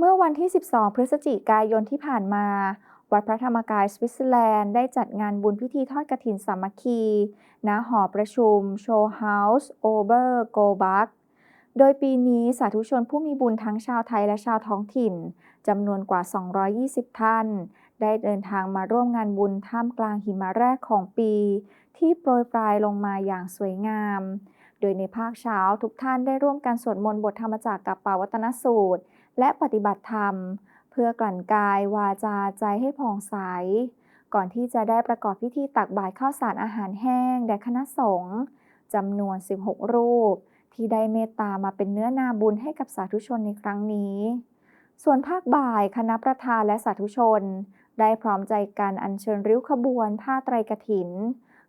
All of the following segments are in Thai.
เมื่อวันที่ 12 พฤศจิกายนที่ผ่านมา วัดพระธรรมกายสวิตเซอร์แลนด์ได้จัดงานบุญพิธีทอดกฐินสามัคคี ณ หอประชุม โชว์เฮาส์ โอเบอร์โกบัก โดยปีนี้สาธุชนผู้มีบุญทั้งชาวไทยและชาวท้องถิ่นจำนวนกว่า 220 ท่าน ได้เดินทางมาร่วมงานบุญท่ามกลางหิมะแรกของปี ที่โปรยปลายลงมาอย่างสวยงาม โดยในภาคเช้าทุกท่านได้ร่วมกันสวดมนต์บทธรรมจักรกับปาวัตนสูตร และปฏิบัติธรรม เพื่อกลั่นกายวาจาใจให้ผ่องใส ก่อนที่จะได้ประกอบพิธีตักบาตรข้าวสารอาหารแห้ง แด่คณะสงฆ์จำนวน 16 รูป ที่ได้เมตตามาเป็นเนื้อนาบุญให้กับสาธุชนในครั้งนี้ ส่วนภาคบ่ายคณะประธานและสาธุชน ได้พร้อมใจกันอัญเชิญริ้วขบวน ผ้าไตรกฐิน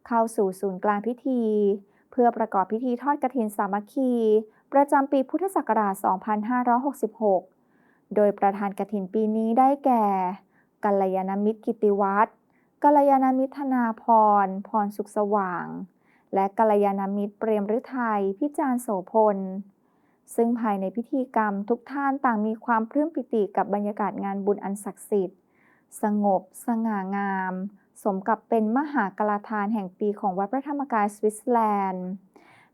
เข้าสู่ศูนย์กลางพิธี เพื่อประกอบพิธีทอดกฐินสามัคคี ประจำปีพุทธศักราช 2566 โดยประธานกฐินปีนี้ได้แก่กัลยาณมิตรกิติวัตรกัลยาณมิตรธนาพร พรสุขสว่าง และกัลยาณมิตรเปรมฤทัยพิจาร์โสพล ซึ่งภายในพิธีกรรมทุกท่านต่างมีความปลื้มปิติกับบรรยากาศงานบุญอันศักดิ์สิทธิ์ สงบ สง่างาม สมกับเป็นมหากลาทานแห่งปีของวัดพระธรรมกายสวิตเซอร์แลนด์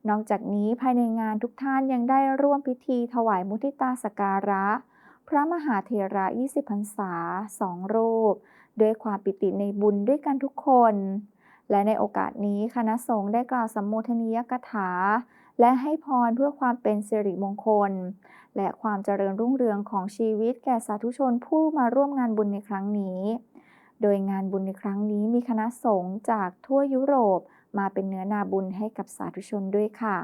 นอกจากนี้ภายในงานทุกท่านยังได้ร่วมพิธีถวายมุทิตาสการะ พระมหาเถระ 20พรรษาสองรูป ด้วยความปิติในบุญด้วยกันทุกคน และในโอกาสนี้คณะสงฆ์ได้กล่าวสัมโมทนียกถา และให้พรเพื่อความเป็นสิริมงคล และความเจริญรุ่งเรืองของชีวิตแก่สาธุชนผู้มาร่วมงานบุญในครั้งนี้ โดยงานบุญในครั้งนี้มีคณะสงฆ์จากทั่วยุโรปมาเป็นเนื้อนาบุญให้กับสาธุชนด้วยค่ะ